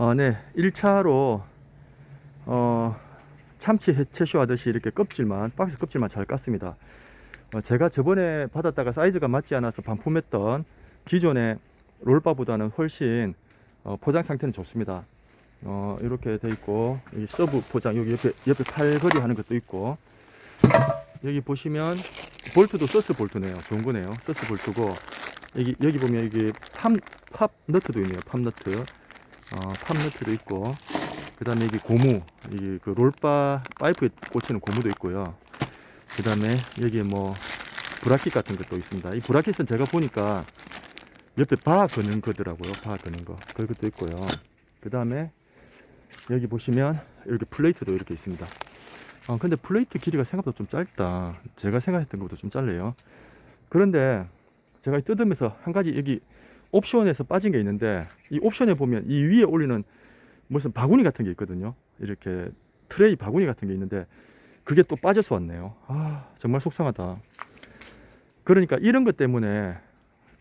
어, 네. 1차로 어, 참치 해체쇼 하듯이 이렇게 껍질만 박스 껍질만 잘 깠습니다. 어, 제가 저번에 받았다가 사이즈가 맞지 않아서 반품했던 기존의 롤바보다는 훨씬 어, 포장 상태는 좋습니다. 어, 이렇게 돼 있고 여기 서브 포장 여기 옆에 옆에 칼걸이 하는 것도 있고 여기 보시면 볼트도 서스 볼트네요. 좋은 거네요. 서스 볼트고 여기 여기 보면 여기 팝, 팝 너트도 있네요. 팝 너트. 어, 팝 너트도 있고 그 다음에 여기 고무 여기 그 롤바 파이프에 꽂히는 고무도 있고요. 그 다음에 여기 뭐 브라켓 같은 것도 있습니다. 이 브라켓은 제가 보니까 옆에 바 거는 거더라고요. 바 거는 거. 그것도 있고요. 그 다음에 여기 보시면 이렇게 플레이트도 이렇게 있습니다. 어, 근데 플레이트 길이가 생각보다 좀 짧다. 제가 생각했던 것보다 좀 짧네요. 그런데 제가 뜯으면서 한 가지 여기 옵션에서 빠진 게 있는데 이 옵션에 보면 이 위에 올리는 무슨 바구니 같은 게 있거든요. 이렇게 트레이 바구니 같은 게 있는데 그게 또 빠져서 왔네요. 아, 정말 속상하다. 그러니까 이런 것 때문에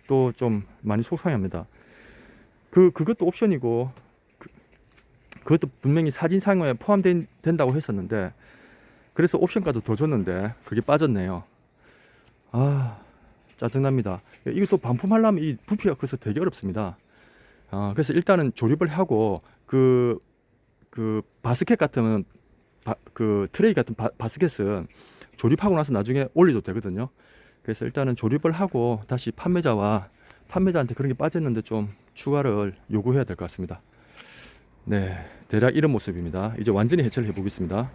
또 좀 많이 속상합니다. 그, 그것도 옵션이고, 그, 그것도 분명히 사진상에 포함된다고 했었는데, 그래서 옵션까지 더 줬는데, 그게 빠졌네요. 아, 짜증납니다. 이것도 반품하려면 이 부피가 커서 되게 어렵습니다. 아, 그래서 일단은 조립을 하고, 그, 그, 바스켓 같은, 바, 그 트레이 같은 바, 바스켓은 조립하고 나서 나중에 올려도 되거든요. 그래서 일단은 조립을 하고 다시 판매자와 판매자한테 그런 게 빠졌는데 좀 추가를 요구해야 될 것 같습니다. 네, 대략 이런 모습입니다. 이제 완전히 해체를 해보겠습니다.